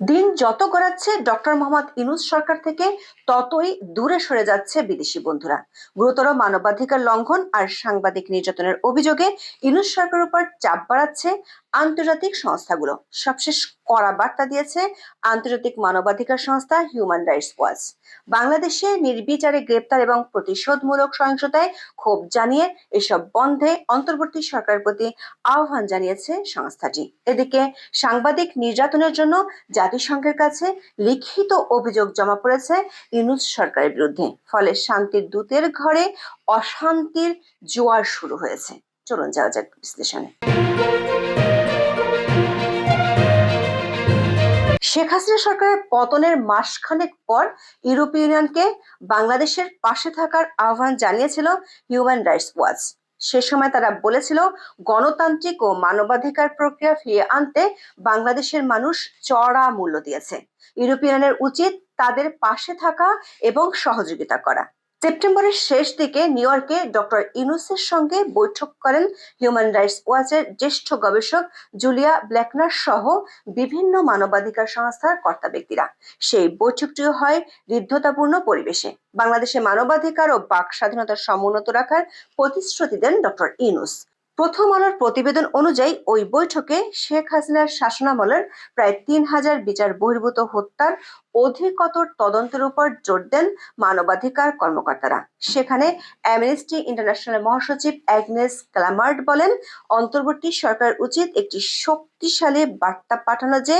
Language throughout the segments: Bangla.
দিন যত গড়াচ্ছে, ডক্টর মোহাম্মদ ইনুস সরকার থেকে ততই দূরে সরে যাচ্ছে বিদেশি বন্ধুরা। গুরুতর মানবাধিকার লঙ্ঘন আর সাংবাদিক নির্যাতনের অভিযোগে ইনুস সরকারের উপর চাপ বাড়াচ্ছে। আন্তর্জাতিক সংস্থাগুলো। সবশেষ কড়া বার্তা দিয়েছে আন্তর্জাতিক মানবাধিকার সংস্থা হিউম্যান রাইটস ওয়াচ বাংলাদেশে নির্বিচারে গ্রেপ্তার এবং প্রতিশোধমূলক সহিংসতায় ক্ষোভ জানিয়ে এসব বন্ধে অন্তর্বর্তী সরকারের প্রতি আহ্বান জানিয়েছে সংস্থাটি। এদিকে সাংবাদিক নির্যাতনের জন্য জাতিসংঘের কাছে লিখিত অভিযোগ জমা পড়েছে ইউনুস সরকারের বিরুদ্ধে। ফলে শান্তির দূতের ঘরে অশান্তির জোয়ার শুরু হয়েছে। চলুন যাওয়া যাক বিশ্লেষণে। শেখ হাসিনা সরকারের পতনের মাসখানেক পর ইউরোপীয় ইউনিয়নকে বাংলাদেশের পাশে থাকার আহ্বান জানিয়েছিল হিউম্যান রাইটস ওয়াচ। সে সময় তারা বলেছিল, গণতান্ত্রিক ও মানবাধিকার প্রক্রিয়া ফিরিয়ে আনতে বাংলাদেশের মানুষ চড়া মূল্য দিয়েছে। ইউরোপিয়ানের উচিত তাদের পাশে থাকা এবং সহযোগিতা করা। সেপ্টেম্বরের শেষ দিকে নিউ ইয়র্কে ডক্টর ইনুসের সঙ্গে বৈঠক করেন হিউম্যান রাইটস ওয়াচের জ্যেষ্ঠ গবেষক জুলিয়া ব্ল্যাকনার সহ বিভিন্ন মানবাধিকার সংস্থার কর্তা ব্যক্তিরা। সেই বৈঠকটিও হয় ঋদ্ধতাপূর্ণ পরিবেশে। বাংলাদেশে মানবাধিকার ও বাক স্বাধীনতার সমুন্নত রাখার প্রতিশ্রুতি দেন ডক্টর ইনুস প্রথম আলোর প্রতিবেদন অনুযায়ী ওই বৈঠকে শেখ হাসিনার শাসনামলের প্রায় তিন হাজার বিচার বহির্ভূত হত্যার অধিকতর তদন্তের উপর জোর দেন মানবাধিকার কর্মকর্তারা। সেখানে অ্যামনেস্টি ইন্টারন্যাশনাল মহাসচিব অ্যাগনেস ক্লামার্ড বলেন, অন্তর্বর্তী সরকার উচিত একটি শক্তিশালী বার্তা পাঠানো যে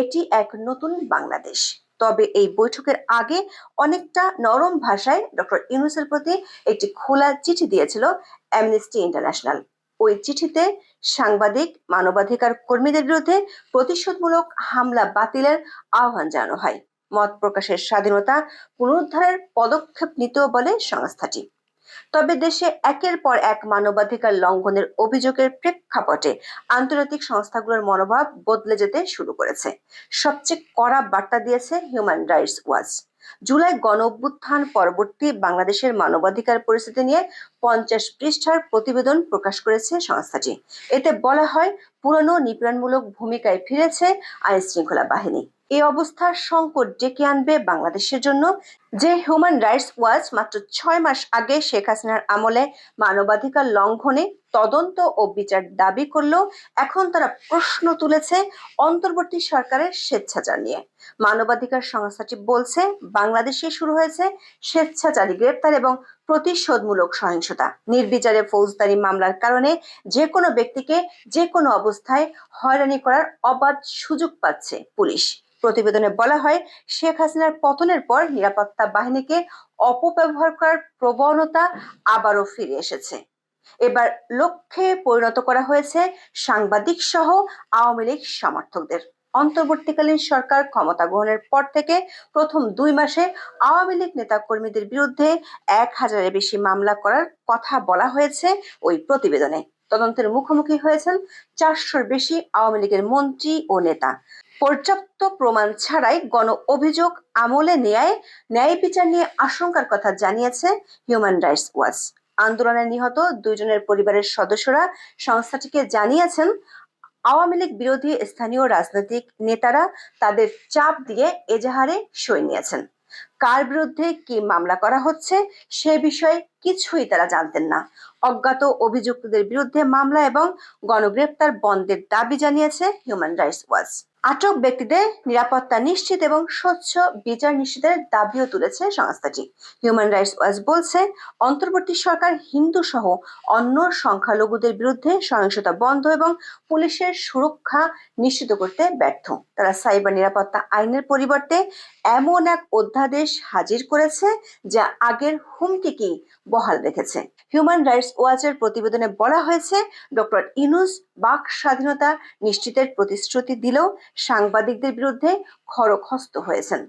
এটি এক নতুন বাংলাদেশ। তবে এই বৈঠকের আগে অনেকটা নরম ভাষায় ডক্টর ইউনুসের প্রতি একটি খোলা চিঠি দিয়েছিল অ্যামনেস্টি ইন্টারন্যাশনাল ওই চিঠিতে সাংবাদিক, মানবাধিকার কর্মীদের বিরুদ্ধে প্রতিশোধমূলক হামলা বাতিলের আহ্বান জানানো হয়। মত প্রকাশের স্বাধীনতা পুনরুদ্ধারের পদক্ষেপ নিতেও বলে সংস্থাটি। তবে দেশে একের পর এক মানবাধিকার লঙ্ঘনের অভিযোগের প্রেক্ষাপটে আন্তর্জাতিক সংস্থাগুলোর মনোভাব বদলে যেতে শুরু করেছে। সবচেয়ে কড়া বার্তা দিয়েছে হিউম্যান রাইটস ওয়াচ জুলাই গণ অভ্যুত্থান পরবর্তী বাংলাদেশের মানবাধিকার পরিস্থিতি নিয়ে পঞ্চাশ পৃষ্ঠার প্রতিবেদন প্রকাশ করেছে সংস্থাটি। এতে বলা হয়, পুরনো নিপীড়নমূলক ভূমিকায় ফিরেছে আইন শৃঙ্খলা বাহিনী। এই অবস্থার সংকট ডেকে আনবে বাংলাদেশের জন্য, যে হিউম্যান রাইটস ওয়াচ মাত্র ছয় মাস আগে শেখ হাসিনার আমলে মানবাধিকার লঙ্ঘনে তদন্ত ও বিচার দাবি করলেও এখন তারা প্রশ্ন তুলেছে অন্তর্বর্তী সরকারের স্বেচ্ছাচার নিয়ে। মানবাধিকার সংস্থাটি বলছে, বাংলাদেশে শুরু হয়েছে স্বেচ্ছাচারী গ্রেপ্তার এবং প্রতিশোধমূলক সহিংসতা। নির্বিচারে ফৌজদারি মামলার কারণে যে কোনো ব্যক্তিকে যে কোনো অবস্থায় হয়রানি করার অবাধ সুযোগ পাচ্ছে পুলিশ। প্রতিবেদনে বলা হয়, শেখ হাসিনার পতনের পর নিরাপত্তা বাহিনীকে অপব্যবহার করার প্রবণতা আবারও ফিরে এসেছে। এবার লক্ষ্যে পরিণত করা হয়েছে সাংবাদিক সহ আওয়ামী লীগ সমর্থকদের। অন্তর্বর্তীকালীন সরকার ক্ষমতা গ্রহণের পর থেকে প্রথম দুই মাসে আওয়ামী লীগ নেতাকর্মীদের বিরুদ্ধে এক হাজারের বেশি মামলা করার কথা বলা হয়েছে ওই প্রতিবেদনে। তদন্তের মুখোমুখি হয়েছেন চারশোর বেশি আওয়ামী লীগের মন্ত্রী ও নেতা। পর্যাপ্ত প্রমাণ ছাড়াই গণ অভিযোগ আমলে নেয় ন্যায় বিচার নিয়ে আশঙ্কার কথা জানিয়েছে হিউম্যান রাইটস ওয়াচ আন্দোলনে নিহত দুইজনের পরিবারের সদস্যরা সংস্থাটিকে জানিয়েছেন, আওয়ামী লীগ বিরোধী স্থানীয় রাজনৈতিক নেতারা তাদের চাপ দিয়ে এজাহারে সই নিয়েছেন। কার বিরুদ্ধে কি মামলা করা হচ্ছে সে বিষয়ে কিছুই তারা জানতেন না। অজ্ঞাত অভিযুক্তদের বিরুদ্ধে মামলা এবং গণগ্রেপ্তার বন্ধের দাবি জানিয়েছে হিউম্যান রাইটস ওয়াচ আটক ব্যক্তিদের নিরাপত্তা নিশ্চিত এবং স্বচ্ছ বিচার নিশ্চিতের দাবিও তুলেছে সংস্থাটি। হিউম্যান রাইটস ওয়াচ বলছে, অন্তর্বর্তী সরকার হিন্দু সহ অন্য সংখ্যালঘুদের বিরুদ্ধে সহিংসতা বন্ধ এবং পুলিশের সুরক্ষা নিশ্চিত করতে ব্যর্থ। তারা সাইবার নিরাপত্তা আইনের পরিবর্তে এমন এক অধ্যাদেশ হাজির করেছে যা আগের হুমকিকেই বহাল রেখেছে। হিউম্যান রাইটস ওয়াচের প্রতিবেদনে বলা হয়েছে, ডক্টর ইনুস বাক স্বাধীনতা নিশ্চিতের প্রতিশ্রুতি দিলেও সাংবাদিকদের বিরুদ্ধে খড়খস্ত হয়েছেন।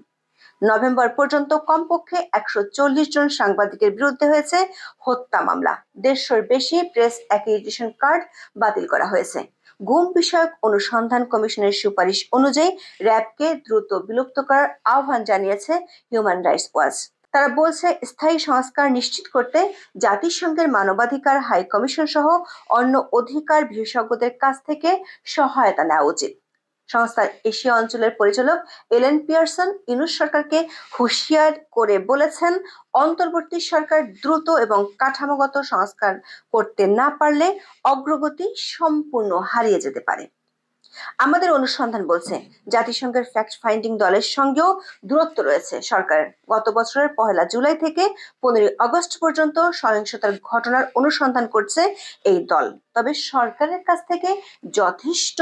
নভেম্বর পর্যন্ত কমপক্ষে একশো চল্লিশ জন সাংবাদিকের বিরুদ্ধে হয়েছে হত্যা মামলা। দেড়শোর বেশি প্রেস অ্যাক্রিডিটেশন কার্ড বাতিল করা হয়েছে। গুম বিষয়ক অনুসন্ধান কমিশনের সুপারিশ অনুযায়ী র্যাবকে দ্রুত বিলুপ্ত করার আহ্বান জানিয়েছে হিউম্যান রাইটস ওয়াচ। তারা বলছে, স্থায়ী সংস্কার নিশ্চিত করতে জাতিসংঘের মানবাধিকার হাই কমিশন সহ অন্য অধিকার বিশেষজ্ঞদের কাছ থেকে সহায়তা নেওয়া উচিত। সংস্থার এশিয়া অঞ্চলের পরিচালক এলেন পিয়ারসন ইনুস সরকারকে হুঁশিয়ার করে বলেছেন, অন্তর্বর্তী সরকার দ্রুত এবং কাঠামোগত সংস্কার করতে না পারলে অগ্রগতি সম্পূর্ণ হারিয়ে যেতে পারে। আমাদের অনুসন্ধান বলছে, জাতিসংঘের ফ্যাক্ট ফাইন্ডিং দলের সঙ্গেও দূরত্ব রয়েছে সরকারের গত বছরের পহেলা জুলাই থেকে পনেরোই আগস্ট পর্যন্ত সহিংসতার ঘটনার অনুসন্ধান করছে এই দল। তবে সরকারের কাছ থেকে যথেষ্ট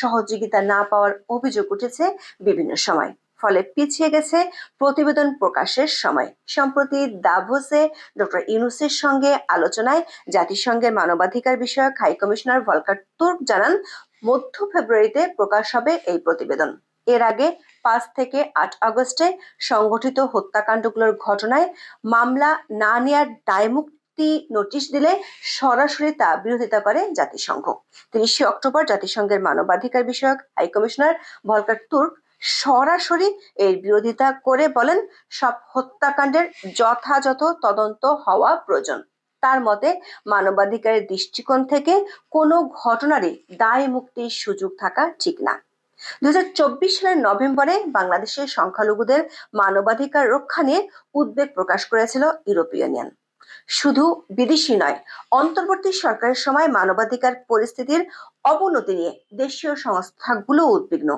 সহযোগিতা না পাওয়ার অভিযোগ উঠেছে বিভিন্ন সময়। ফলে পিছিয়ে গেছে প্রতিবেদন প্রকাশের সময়। সম্প্রতি দাভোসে ডক্টর ইউনুসের সঙ্গে আলোচনায় জাতিসংঘের মানবাধিকার বিষয়ক হাই কমিশনার ভলকার তুর্ক জানান মধ্য ফেব্রুয়ারিতে প্রকাশ হবে এই প্রতিবেদন। এর আগে পাঁচ থেকে আট আগস্টে সংগঠিত হত্যাকাণ্ডগুলোর ঘটনায় মামলা না নেয়ার দায়মুক্তি নোটিশ দিলে সরাসরি তা বিরোধিতা করে জাতিসংঘ। তিরিশে অক্টোবর জাতিসংঘের মানবাধিকার বিষয়ক হাই কমিশনার ভলকার তুর্ক সরাসরি এর বিরোধিতা করে বলেন, সব হত্যাকাণ্ডের যথাযথ তদন্ত হওয়া প্রয়োজন। তার মতে মানবাধিকারের দৃষ্টিকোণ থেকে কোনো ঘটনারই দায় মুক্তির সুযোগ থাকা ঠিক না। দু সালের নভেম্বরে বাংলাদেশের সংখ্যালঘুদের মানবাধিকার রক্ষা নিয়ে উদ্বেগ প্রকাশ করেছিল ইউরোপীয় ইউনিয়ন। শুধু বিদেশি নয়, অন্তর্বর্তী সরকারের সময় মানবাধিকার পরিস্থিতির অবনতি নিয়ে দেশীয় সংস্থাগুলো উদ্বিগ্ন।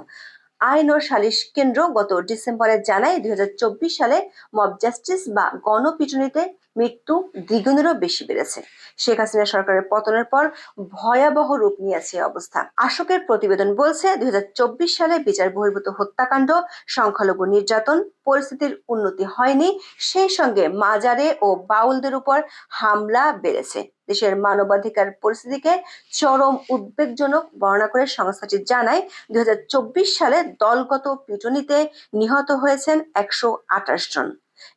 আইন ও সালিশ কেন্দ্র গত ডিসেম্বরে জানায় দুই হাজার চব্বিশ সালে মব জাস্টিস বা গণপিটুনিতে মৃত্যু দ্বিগুণেরও বেশি বেড়েছে। শেখ হাসিনা সরকারের পতনের পর ভয়াবহ রূপ নিয়েছে অবস্থা। আশোকের প্রতিবেদন বলছে, দুই হাজার চব্বিশ সালে বিচার বহির্ভূত হত্যাকাণ্ড, সংখ্যালঘু নির্যাতন, পরিস্থিতির উন্নতি হয়নি, সেই সঙ্গে মাজারে ও বাউলদের উপর হামলা বেড়েছে। দেশের মানবাধিকার পরিস্থিতিকে চরম উদ্বেগজনক বর্ণনা করে সংস্থাটি জানায়, দুই হাজার চব্বিশ সালে দলগত পিটুনিতে নিহত হয়েছেন একশো আঠাশ জন।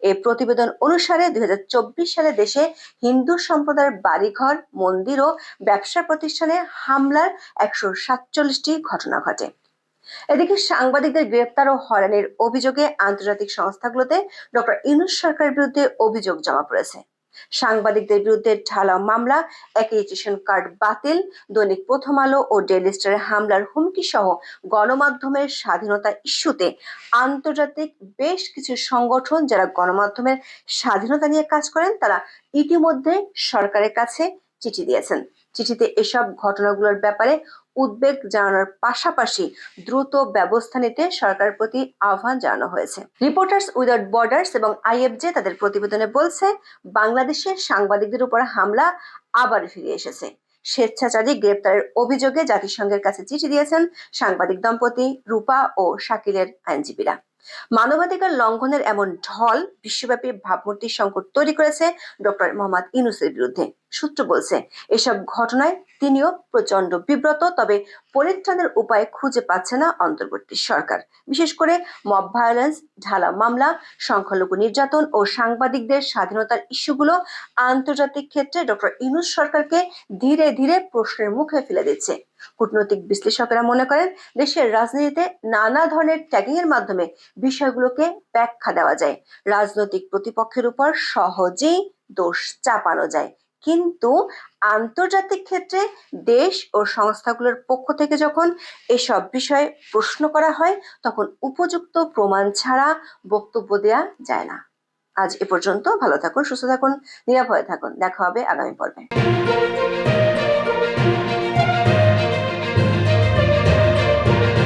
এই প্রতিবেদন অনুসারে দুই সালে দেশে হিন্দু সম্প্রদায়ের বাড়িঘর, মন্দির ও ব্যবসা প্রতিষ্ঠানে হামলার একশো সাতচল্লিশটি ঘটনা ঘটে। এদিকে সাংবাদিকদের গ্রেপ্তার ও হয়রানির অভিযোগে আন্তর্জাতিক সংস্থাগুলোতে ডক্টর ইনুস সরকারের বিরুদ্ধে অভিযোগ জমা পড়েছে। সাংবাদিকদের বিরুদ্ধে ঢালাও মামলা অ্যাক্রিডিটেশন কার্ড বাতিল, দৈনিক প্রথম আলো ও ডেইলি স্টারের হামলার হুমকি সহ গণমাধ্যমের স্বাধীনতা ইস্যুতে আন্তর্জাতিক বেশ কিছু সংগঠন যারা গণমাধ্যমের স্বাধীনতা নিয়ে কাজ করেন, তারা ইতিমধ্যে সরকারের কাছে চিঠি দিয়েছেন। চিঠিতে এসব ঘটনাগুলোর ব্যাপারে উদ্বেগ জানানোর পাশাপাশি দ্রুত ব্যবস্থা নিতে সরকারের প্রতি আহ্বান জানানো হয়েছে। রিপোর্টার্স উইদাউট বর্ডার্স এবং আইএফজে তাদের প্রতিবেদনে বলছে, বাংলাদেশের সাংবাদিকদের উপর হামলা আবার ফিরে এসেছে। স্বেচ্ছাচারী গ্রেপ্তারের অভিযোগে জাতিসংঘের কাছে চিঠি দিয়েছেন সাংবাদিক দম্পতি রূপা ও শাকিলের আইনজীবীরা। মানবাধিকার লঙ্ঘনের এমন ঢল বিশ্বব্যাপী ভাবমূর্তির সংকট তৈরি করেছে ডক্টর মোহাম্মদ ইনুসের বিরুদ্ধে। সূত্র বলছে, এসব ঘটনায় তিনিও প্রচণ্ড বিব্রত, তবে পরিত্রাণের উপায় খুঁজে পাচ্ছে না অন্তর্বর্তী সরকার। বিশেষ করে মব ভায়োলেন্স, ঢালা মামলা, সংখ্যালঘু নির্যাতন ও সাংবাদিকদের স্বাধীনতার ইস্যুগুলো আন্তর্জাতিক ক্ষেত্রে ডক্টর ইনুস সরকারকে ধীরে ধীরে প্রশ্নের মুখে ফেলে দিচ্ছে। কূটনৈতিক বিশ্লেষকেরা মনে করেন, দেশের রাজনীতিতে নানা ধরনের ট্যাগিং এর মাধ্যমে বিষয়গুলোকে ব্যাখ্যা দেওয়া যায়। রাজনৈতিক প্রতিপক্ষের উপর সহজেই দোষ চাপানো যায়। কিন্তু আন্তর্জাতিক ক্ষেত্রে দেশ ও সংস্থাগুলোর পক্ষ থেকে যখন এসব বিষয়ে প্রশ্ন করা হয়, তখন উপযুক্ত প্রমাণ ছাড়া বক্তব্য দেওয়া যায় না। আজ এ পর্যন্ত ভালো থাকুন, সুস্থ থাকুন, নিরাপদে থাকুন। দেখা হবে আগামী পর্বে।